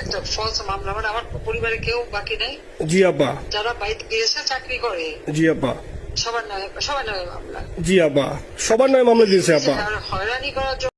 একটা ফলস মামলা মানে আমার পরিবারে কেউ বাকি নাই। জি আব্বা যারা বাইরে চাকরি করে। জি আব্বা সবার নামে সবার নামে মামলা। জি আব্বা সবার নয় মামলা দিয়েছে আপা। হয়রানি করার জন্য